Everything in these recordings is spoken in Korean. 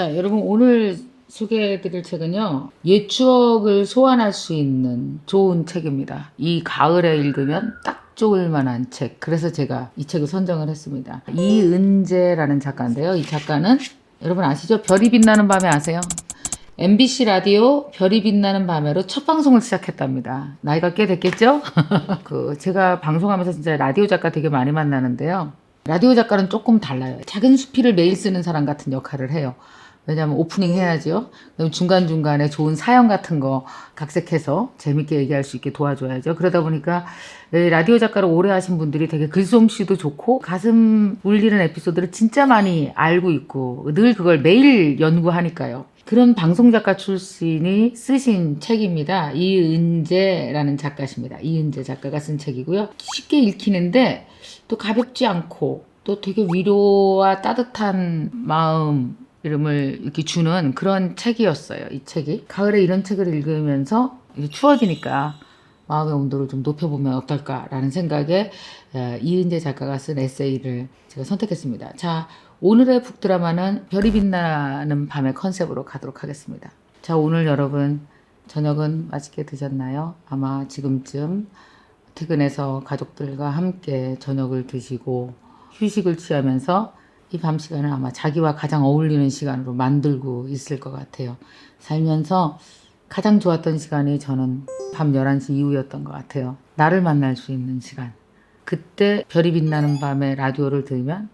자, 여러분 오늘 소개해드릴 책은요. 옛 추억을 소환할 수 있는 좋은 책입니다. 이 가을에 읽으면 딱 좋을 만한 책. 그래서 제가 이 책을 선정을 했습니다. 이은재라는 작가인데요. 이 작가는 여러분 아시죠? 별이 빛나는 밤에 아세요? MBC 라디오 별이 빛나는 밤에로 첫 방송을 시작했답니다. 나이가 꽤 됐겠죠? 그 제가 방송하면서 진짜 라디오 작가 되게 많이 만나는데요. 라디오 작가는 조금 달라요. 작은 수필을 매일 쓰는 사람 같은 역할을 해요. 왜냐하면 오프닝 해야죠. 중간중간에 좋은 사연 같은 거 각색해서 재밌게 얘기할 수 있게 도와줘야죠. 그러다 보니까 이 라디오 작가를 오래 하신 분들이 되게 글솜씨도 좋고 가슴 울리는 에피소드를 진짜 많이 알고 있고 늘 그걸 매일 연구하니까요. 그런 방송 작가 출신이 쓰신 책입니다. 이은재라는 작가십니다. 이은재 작가가 쓴 책이고요. 쉽게 읽히는데 또 가볍지 않고 또 되게 위로와 따뜻한 마음 이름을 이렇게 주는 그런 책이었어요. 이 책이 가을에 이런 책을 읽으면서 이제 추워지니까 마음의 온도를 좀 높여보면 어떨까라는 생각에 어, 이은재 작가가 쓴 에세이를 제가 선택했습니다. 자, 오늘의 북드라마는 별이 빛나는 밤의 컨셉으로 가도록 하겠습니다. 자, 오늘 여러분 저녁은 맛있게 드셨나요? 아마 지금쯤 퇴근해서 가족들과 함께 저녁을 드시고 휴식을 취하면서 이 밤 시간을 아마 자기와 가장 어울리는 시간으로 만들고 있을 것 같아요. 살면서 가장 좋았던 시간이 저는 밤 11시 이후였던 것 같아요. 나를 만날 수 있는 시간. 그때 별이 빛나는 밤에 라디오를 들으면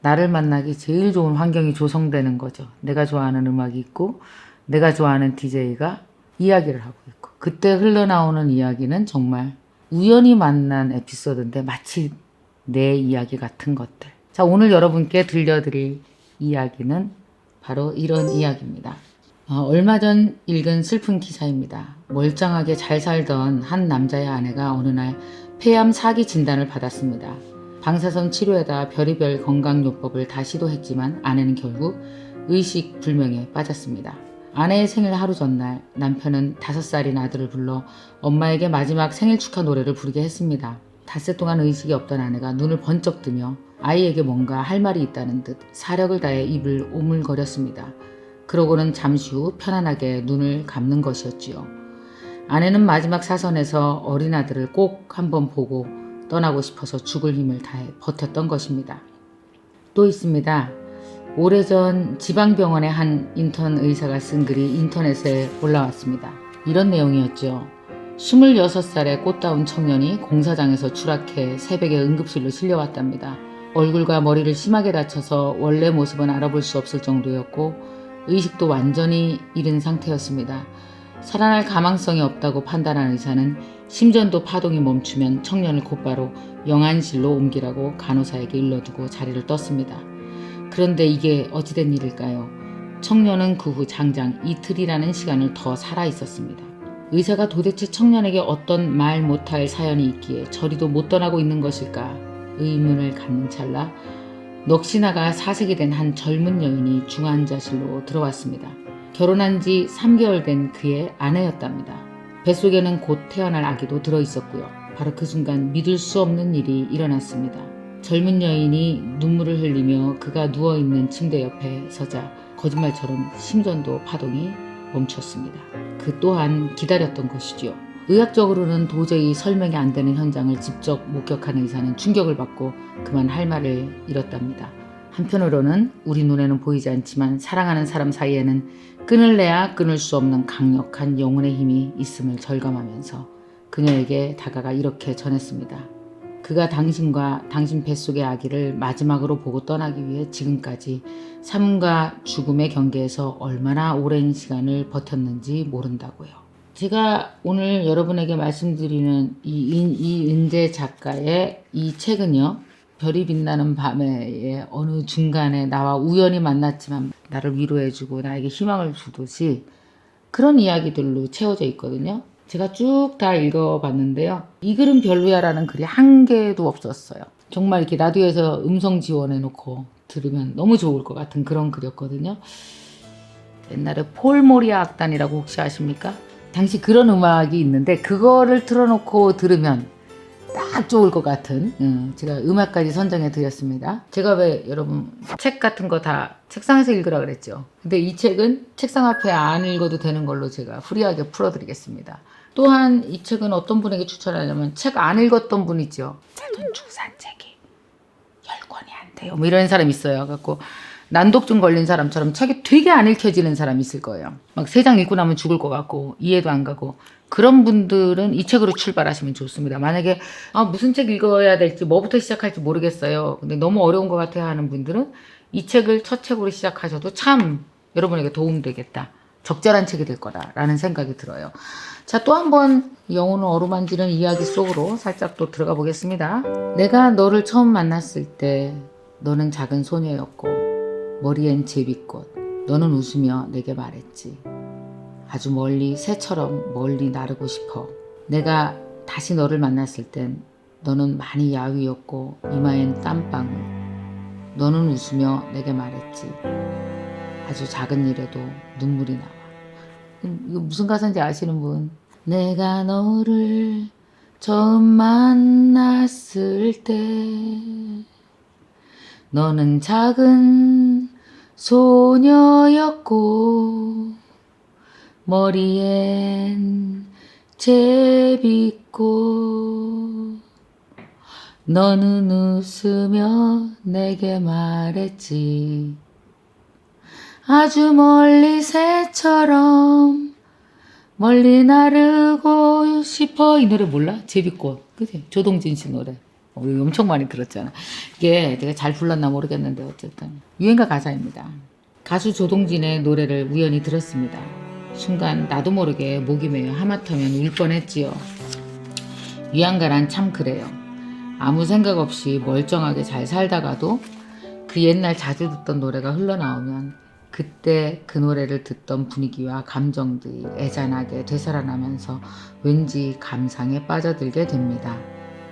나를 만나기 제일 좋은 환경이 조성되는 거죠. 내가 좋아하는 음악이 있고, 내가 좋아하는 DJ가 이야기를 하고 있고, 그때 흘러나오는 이야기는 정말 우연히 만난 에피소드인데 마치 내 이야기 같은 것들. 자, 오늘 여러분께 들려드릴 이야기는 바로 이런 이야기입니다. 어, 얼마 전 읽은 슬픈 기사입니다. 멀쩡하게 잘 살던 한 남자의 아내가 어느 날 폐암 사기 진단을 받았습니다. 방사선 치료에다 별의별 건강요법을 다 시도했지만 아내는 결국 의식 불명에 빠졌습니다. 아내의 생일 하루 전날 남편은 다섯 살인 아들을 불러 엄마에게 마지막 생일 축하 노래를 부르게 했습니다. 닷새 동안 의식이 없던 아내가 눈을 번쩍 뜨며 아이에게 뭔가 할 말이 있다는 듯 사력을 다해 입을 오물거렸습니다. 그러고는 잠시 후 편안하게 눈을 감는 것이었지요. 아내는 마지막 사선에서 어린 아들을 꼭 한번 보고 떠나고 싶어서 죽을 힘을 다해 버텼던 것입니다. 또 있습니다. 오래전 지방병원의 한 인턴 의사가 쓴 글이 인터넷에 올라왔습니다. 이런 내용이었죠. 26살의 꽃다운 청년이 공사장에서 추락해 새벽에 응급실로 실려왔답니다. 얼굴과 머리를 심하게 다쳐서 원래 모습은 알아볼 수 없을 정도였고 의식도 완전히 잃은 상태였습니다. 살아날 가망성이 없다고 판단한 의사는 심전도 파동이 멈추면 청년을 곧바로 영안실로 옮기라고 간호사에게 일러두고 자리를 떴습니다. 그런데 이게 어찌된 일일까요? 청년은 그 후 장장 이틀이라는 시간을 더 살아 있었습니다. 의사가 도대체 청년에게 어떤 말 못할 사연이 있기에 저리도 못 떠나고 있는 것일까 의문을 갖는 찰나 넋이나가 사색이 된 한 젊은 여인이 중환자실로 들어왔습니다. 결혼한 지 3개월 된 그의 아내였답니다. 뱃속에는 곧 태어날 아기도 들어 있었고요. 바로 그 순간 믿을 수 없는 일이 일어났습니다. 젊은 여인이 눈물을 흘리며 그가 누워있는 침대 옆에 서자 거짓말처럼 심전도 파동이 멈췄습니다. 그 또한 기다렸던 것이지요. 의학적으로는 도저히 설명이 안 되는 현장을 직접 목격한 의사는 충격을 받고 그만 할 말을 잃었답니다. 한편으로는 우리 눈에는 보이지 않지만 사랑하는 사람 사이에는 끊을래야 끊을 수 없는 강력한 영혼의 힘이 있음을 절감하면서 그녀에게 다가가 이렇게 전했습니다. 그가 당신과 당신 뱃속의 아기를 마지막으로 보고 떠나기 위해 지금까지 삶과 죽음의 경계에서 얼마나 오랜 시간을 버텼는지 모른다고요. 제가 오늘 여러분에게 말씀드리는 이 인- 이은재 작가의 이 책은요. 별이 빛나는 밤에 어느 중간에 나와 우연히 만났지만 나를 위로해주고 나에게 희망을 주듯이 그런 이야기들로 채워져 있거든요. 제가 쭉 다 읽어봤는데요. 이 글은 별로야라는 글이 한 개도 없었어요. 정말 이렇게 라디오에서 음성 지원해놓고 들으면 너무 좋을 것 같은 그런 글이었거든요. 옛날에 폴 모리아 악단이라고 혹시 아십니까? 당시 그런 음악이 있는데 그거를 틀어놓고 들으면 딱 좋을 것 같은 음, 제가 음악까지 선정해 드렸습니다. 제가 왜 여러분 책 같은 거 다 책상에서 읽으라 그랬죠. 근데 이 책은 책상 앞에 안 읽어도 되는 걸로 제가 프리하게 풀어드리겠습니다. 또한 이 책은 어떤 분에게 추천하냐면 책 안 읽었던 분 있죠. 제돈 주고 산 책이 열 권이 안 돼요. 뭐 이런 사람 있어요. 갖고 난독증 걸린 사람처럼 책이 되게 안 읽혀지는 사람 있을 거예요. 막 세 장 읽고 나면 죽을 것 같고 이해도 안 가고 그런 분들은 이 책으로 출발하시면 좋습니다. 만약에 아, 무슨 책 읽어야 될지 뭐부터 시작할지 모르겠어요. 근데 너무 어려운 것 같아요 하는 분들은 이 책을 첫 책으로 시작하셔도 참 여러분에게 도움되겠다. 적절한 책이 될 거다라는 생각이 들어요. 자, 또 한 번 영혼을 어루만지는 이야기 속으로 살짝 또 들어가 보겠습니다. 내가 너를 처음 만났을 때 너는 작은 소녀였고 머리엔 제비꽃. 너는 웃으며 내게 말했지. 아주 멀리 새처럼 멀리 나르고 싶어. 내가 다시 너를 만났을 땐 너는 많이 야위었고 이마엔 땀방울. 너는 웃으며 내게 말했지. 아주 작은 일에도 눈물이 나와. 음, 이거 무슨 가사인지 아시는 분? 내가 너를 처음 만났을 때 너는 작은 소녀였고 머리엔 제비꽃. 너는 웃으며 내게 말했지. 아주 멀리 새처럼 멀리 나르고 싶어. 이 노래 몰라? 제비꽃. 그지? 조동진 씨 노래 우리 엄청 많이 들었잖아. 이게 내가 잘 불렀나 모르겠는데 어쨌든. 유행가 가사입니다. 가수 조동진의 노래를 우연히 들었습니다. 순간 나도 모르게 목이 메여 하마터면 울 뻔했지요. 유양가란 참 그래요. 아무 생각 없이 멀쩡하게 잘 살다가도 그 옛날 자주 듣던 노래가 흘러나오면 그때 그 노래를 듣던 분위기와 감정들이 애잔하게 되살아나면서 왠지 감상에 빠져들게 됩니다.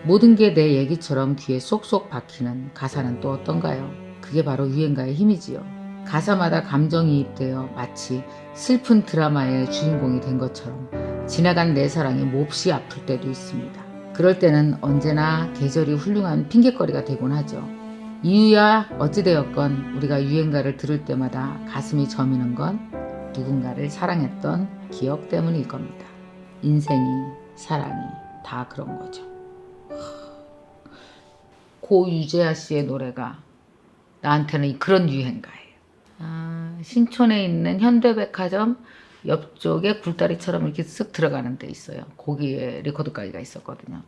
모든 게 내 얘기처럼 귀에 쏙쏙 박히는 가사는 또 어떤가요? 그게 바로 유행가의 힘이지요. 가사마다 감정이입되어 마치 슬픈 드라마의 주인공이 된 것처럼 지나간 내 사랑이 몹시 아플 때도 있습니다. 그럴 때는 언제나 계절이 훌륭한 핑계거리가 되곤 하죠. 이유야 어찌되었건 우리가 유행가를 들을 때마다 가슴이 저미는 건 누군가를 사랑했던 기억 때문일 겁니다. 인생이 사랑이 다 그런 거죠. 고 유재하 씨의 노래가 나한테는 그런 유행가예요. 아, 신촌에 있는 현대백화점 옆쪽에 굴다리처럼 이렇게 쓱 들어가는 데 있어요. 거기에 레코드 가게가 있었거든요.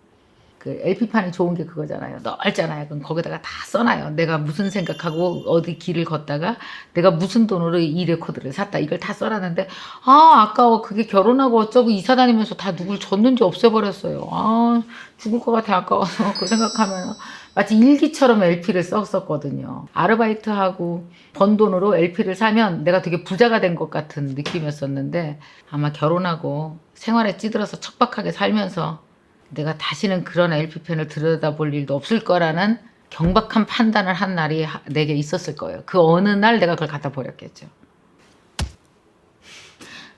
그 LP판이 좋은 게 그거잖아요. 넓잖아요. 그럼 거기다가 다 써놔요. 내가 무슨 생각하고 어디 길을 걷다가 내가 무슨 돈으로 이 레코드를 샀다. 이걸 다 써놨는데 아 아까워. 그게 결혼하고 어쩌고 이사 다니면서 다 누굴 줬는지 없애버렸어요. 아 죽을 것 같아 아까워서 그 생각하면 마치 일기처럼 LP를 썼었거든요. 아르바이트하고 번 돈으로 LP를 사면 내가 되게 부자가 된 것 같은 느낌이었었는데 아마 결혼하고 생활에 찌들어서 척박하게 살면서 내가 다시는 그런 LP펜을 들여다볼 일도 없을 거라는 경박한 판단을 한 날이 하- 내게 있었을 거예요. 그 어느 날 내가 그걸 갖다 버렸겠죠.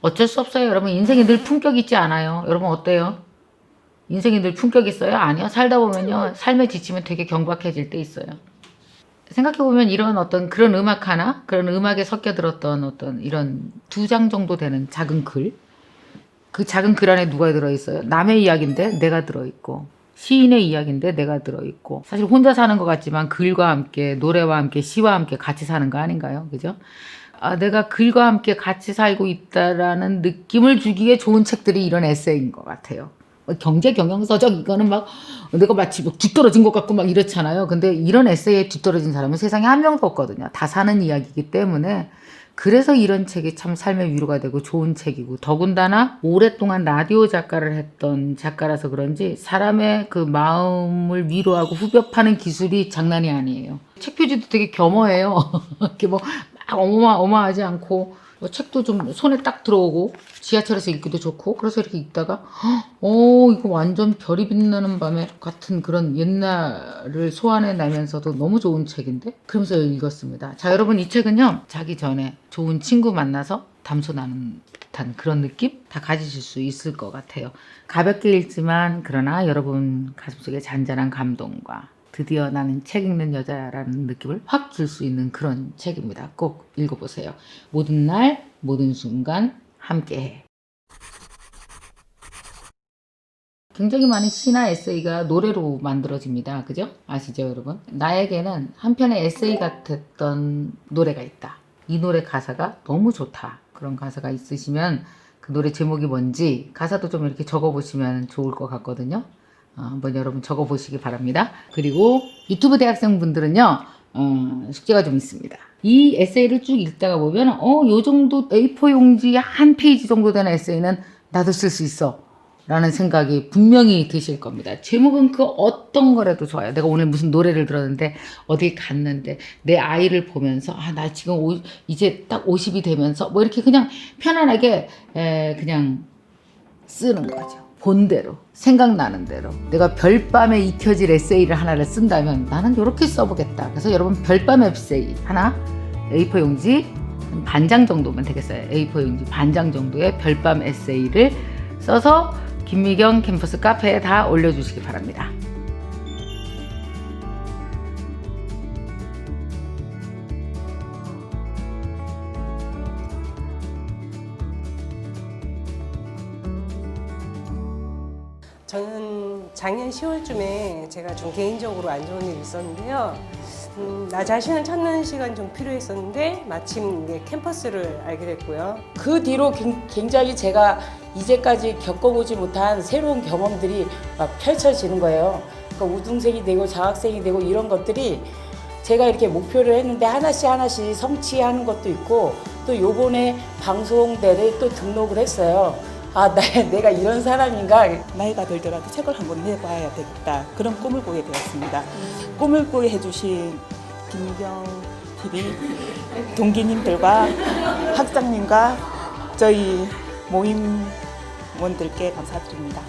어쩔 수 없어요. 여러분 인생이 늘 품격 있지 않아요. 여러분 어때요? 인생이 늘 품격 있어요? 아니요. 살다 보면요. 삶에 지치면 되게 경박해질 때 있어요. 생각해보면 이런 어떤 그런 음악 하나, 그런 음악에 섞여 들었던 어떤 이런 두 장 정도 되는 작은 글, 그 작은 글 안에 누가 들어있어요? 남의 이야기인데 내가 들어있고 시인의 이야기인데 내가 들어있고 사실 혼자 사는 것 같지만 글과 함께 노래와 함께 시와 함께 같이 사는 거 아닌가요? 그죠? 아, 내가 글과 함께 같이 살고 있다라는 느낌을 주기에 좋은 책들이 이런 에세이인 것 같아요. 뭐 경제 경영서적 이거는 막 내가 마치 뭐 뒤떨어진 것 같고 막 이렇잖아요. 근데 이런 에세이에 뒤떨어진 사람은 세상에 한 명도 없거든요. 다 사는 이야기이기 때문에 그래서 이런 책이 참 삶의 위로가 되고 좋은 책이고 더군다나 오랫동안 라디오 작가를 했던 작가라서 그런지 사람의 그 마음을 위로하고 후벼 파는 기술이 장난이 아니에요. 책 표지도 되게 겸허해요. 이렇게 뭐막 어마 어마하지 않고 뭐 책도 좀 손에 딱 들어오고 지하철에서 읽기도 좋고 그래서 이렇게 읽다가 어 이거 완전 별이 빛나는 밤에 같은 그런 옛날을 소환해 나면서도 너무 좋은 책인데 그러면서 읽었습니다. 자 여러분 이 책은요 자기 전에 좋은 친구 만나서 담소 나눈 듯한 그런 느낌 다 가지실 수 있을 것 같아요. 가볍게 읽지만 그러나 여러분 가슴속에 잔잔한 감동과 드디어 나는 책 읽는 여자라는 느낌을 확 줄 수 있는 그런 책입니다. 꼭 읽어보세요. 모든 날, 모든 순간 함께해. 굉장히 많은 시나 에세이가 노래로 만들어집니다. 그죠? 아시죠, 여러분? 나에게는 한편의 에세이 같았던 노래가 있다. 이 노래 가사가 너무 좋다. 그런 가사가 있으시면 그 노래 제목이 뭔지 가사도 좀 이렇게 적어보시면 좋을 것 같거든요. 어, 한번 여러분 적어 보시기 바랍니다. 그리고 유튜브 대학생분들은요, 어, 숙제가 좀 있습니다. 이 에세이를 쭉 읽다가 보면, 어, 요 정도 A4 용지 한 페이지 정도 되는 에세이는 나도 쓸 수 있어. 라는 생각이 분명히 드실 겁니다. 제목은 그 어떤 거라도 좋아요. 내가 오늘 무슨 노래를 들었는데 어딜 갔는데 내 아이를 보면서 아 나 지금 오- 이제 딱 50이 되면서 뭐 이렇게 그냥 편안하게 에, 그냥 쓰는 거죠. 본대로 생각나는 대로 내가 별밤에 익혀질 에세이를 하나를 쓴다면 나는 이렇게 써보겠다. 그래서 여러분 별밤 에세이 하나 A4 용지 한 반장 정도면 되겠어요. A4 용지 반장 정도의 별밤 에세이를 써서 김미경 캠퍼스 카페에 다 올려주시기 바랍니다. 저는 작년 10월쯤에 제가 좀 개인적으로 안 좋은 일이 있었는데요. 음, 나 자신을 찾는 시간이 좀 필요했었는데 마침 이제 캠퍼스를 알게 됐고요. 그 뒤로 굉- 굉장히 제가 이제까지 겪어보지 못한 새로운 경험들이 막 펼쳐지는 거예요. 그러니까 우등생이 되고 장학생이 되고 이런 것들이 제가 이렇게 목표를 했는데 하나씩 하나씩 성취하는 것도 있고 또 요번에 방송대를 또 등록을 했어요. 아, 나, 내가 이런 사람인가. 나이가 들더라도 책을 한번 해봐야 되겠다 그런 꿈을 꾸게 되었습니다. 꿈을 꾸게 해주신 김경 TV 동기님들과 학장님과 저희 모임원들께 감사드립니다.